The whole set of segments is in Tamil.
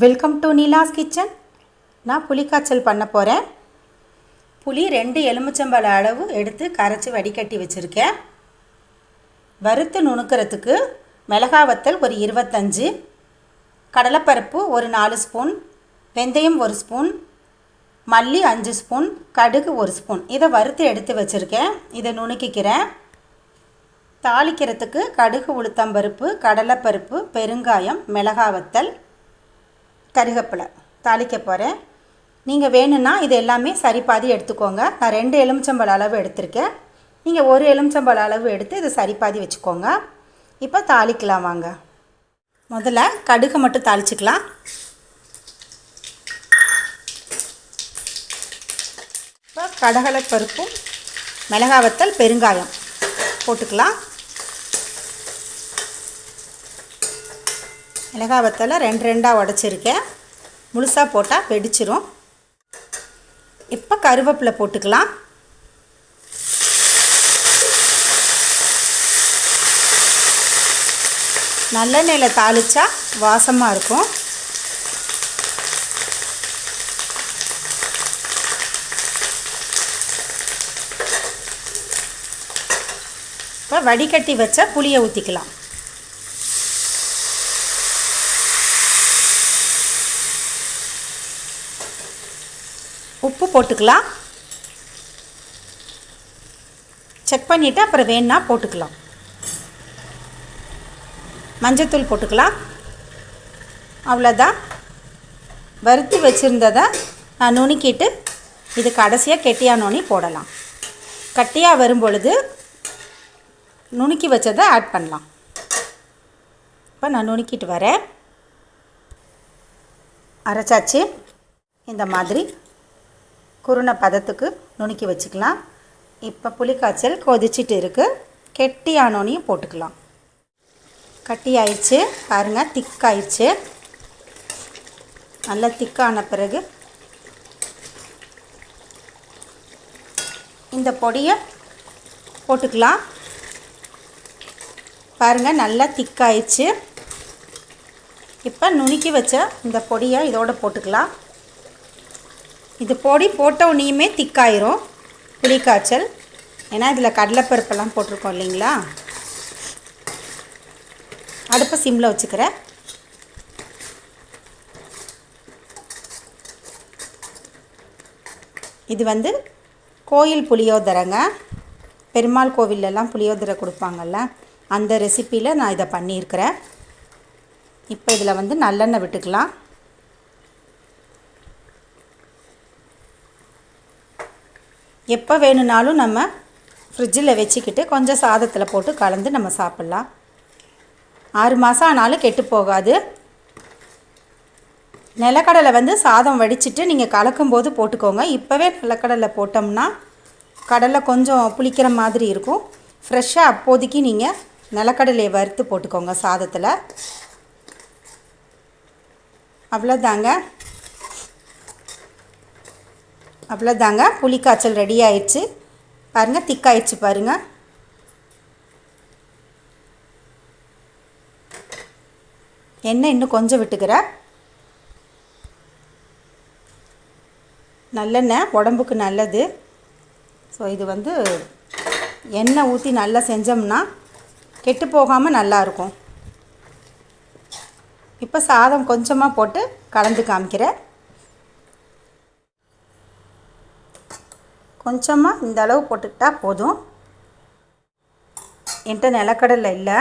வெல்கம் டு நீலாஸ் கிச்சன் நான் புளிக்காய்ச்சல் பண்ண போகிறேன் புளி ரெண்டு எலுமிச்சம்பழ அளவு எடுத்து கரைச்சி வடிகட்டி வச்சுருக்கேன். வறுத்து நுணுக்கிறதுக்கு மிளகா வத்தல் ஒரு இருபத்தஞ்சு கடலைப்பருப்பு ஒரு நாலு ஸ்பூன் வெந்தயம் ஒரு ஸ்பூன் மல்லி அஞ்சு ஸ்பூன் கடுகு ஒரு ஸ்பூன். இதை வறுத்து எடுத்து வச்சுருக்கேன். இதை நுணுக்கிக்கிறேன். தாளிக்கிறதுக்கு கடுகு உளுத்தம்பருப்பு கடலைப்பருப்பு பெருங்காயம் மிளகா வத்தல் கருகப்பிலை தாளிக்க போகிறேன் நீங்கள் வேணும்னா இது எல்லாமே சரி பாதி எடுத்துக்கோங்க. நான் ரெண்டு எலுமிச்சம்பழ அளவு எடுத்திருக்கேன். நீங்கள் ஒரு எலுமிச்சம்பழ அளவு எடுத்து இது சரி பாதி வச்சுக்கோங்க. இப்போ தாளிக்கலாம் வாங்க. முதல்ல கடுகை மட்டும் தாளிச்சிக்கலாம். இப்போ கடகலை பருப்பும் மிளகாவத்தல் பெருங்காயம் போட்டுக்கலாம். மிளகா வத்தலை ரெண்டு ரெண்டாக உடச்சிருக்கேன். முழுசாக போட்டால் வெடிச்சிரும். இப்போ கருவேப்பிலை போட்டுக்கலாம். நல்லெண்ணெயில் தாளித்தா வாசமாக இருக்கும். இப்போ வடிகட்டி வச்ச புளியை ஊற்றிக்கலாம் உப்பு போட்டுக்கலாம். செக் பண்ணிவிட்டு அப்புறம் வேணா போட்டுக்கலாம். மஞ்சத்தூள் போட்டுக்கலாம். அவ்வளோதான் வறுத்து வச்சுருந்ததை நான் நுணுக்கிட்டு இது கடைசியாக கெட்டியாக நுனி போடலாம். கட்டியாக வரும் பொழுது நுணுக்கி வச்சதை ஆட் பண்ணலாம். இப்போ நான் நுணுக்கிட்டு வரேன். அரைச்சாச்சு. இந்த மாதிரி. குருணை பதத்துக்கு நுணுக்கி வச்சுக்கலாம். இப்போ புளிக்காய்ச்சல் கொதிச்சிட்டு இருக்குது கெட்டியானோனையும் போட்டுக்கலாம். கட்டி ஆயிடுச்சு பாருங்கள் திக்காயிடுச்சு. நல்லா திக்கான பிறகு இந்த பொடியை போட்டுக்கலாம். பாருங்கள் நல்லா திக்காயிடுச்சு. இப்போ நுணுக்கி வச்ச இந்த பொடியை இதோட போட்டுக்கலாம். இது பொடி போட்ட உடனேயுமே திக்காயிரும். புளிக்காய்ச்சல். ஏன்னா இதில் கடலைப்பருப்பெல்லாம் போட்டிருக்கோம் இல்லைங்களா? அடுப்பை சிம்மில் வச்சுக்கிறேன். இது வந்து கோயில் புளியோதரைங்க. பெருமாள் கோவிலெல்லாம் புளியோதரை கொடுப்பாங்கல்ல அந்த ரெசிப்பியில் நான் இதை பண்ணியிருக்கிறேன். இப்போ இதில் வந்து நல்லெண்ணெய் விட்டுக்கலாம். எப்போ வேணும்னாலும் நம்ம ஃப்ரிட்ஜில் வச்சுக்கிட்டு கொஞ்சம் சாதத்தில் போட்டு கலந்து நம்ம சாப்பிட்லாம். ஆறு மாதம் ஆனாலும் கெட்டு போகாது. நிலக்கடலை வந்து சாதம் வடிச்சிட்டு நீங்கள் கலக்கும்போது போட்டுக்கோங்க. இப்போவே நிலக்கடலை போட்டோம்னா கடலை கொஞ்சம் புளிக்கிற மாதிரி இருக்கும். ஃப்ரெஷ்ஷாக அப்போதைக்கு நீங்கள் நிலக்கடலையை வறுத்து போட்டுக்கோங்க சாதத்தில். அவ்வளோதாங்க அவ்வளோதாங்க. புளிக்காய்ச்சல் ரெடி ஆயிடுச்சு. பாருங்கள் திக்காயிடுச்சு பாருங்கள் எண்ணெய் இன்னும் கொஞ்சம் விட்டுக்கிறேன் நல்லெண்ணெய் உடம்புக்கு நல்லது. ஸோ இது வந்து எண்ணெய் ஊற்றி நல்லா செஞ்சோம்னா கெட்டு போகாமல் நல்லாயிருக்கும் இப்போ சாதம் கொஞ்சமாக போட்டு கலந்து காமிக்கிறேன். கொஞ்சமாக இந்த அளவு போட்டுக்கிட்டால் போதும். என்கிட்ட நிலக்கடலை இல்லை.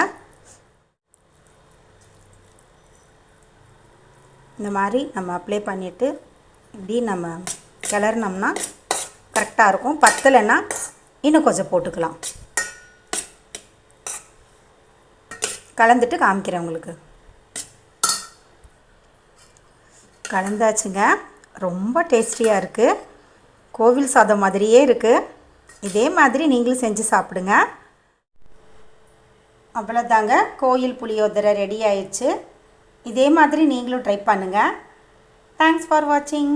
இந்த மாதிரி நம்ம அப்ளை பண்ணிவிட்டு இப்படி நம்ம கிளறினோம்னா கரெக்டாக இருக்கும். பத்தலைன்னா இன்னும் கொஞ்சம் போட்டுக்கலாம். கலந்துட்டு காமிக்கிறேன் உங்களுக்கு. கலந்தாச்சுங்க. ரொம்ப டேஸ்டியாக இருக்குது கோவில் சாதம் மாதிரியே இருக்குது இதே மாதிரி நீங்களும் செஞ்சு சாப்பிடுங்க. அவ்வளோதாங்க கோயில் புளியோதரை ரெடி ஆயிடுச்சு. இதே மாதிரி நீங்களும் ட்ரை பண்ணுங்கள் தேங்க்ஸ் ஃபார் வாட்சிங்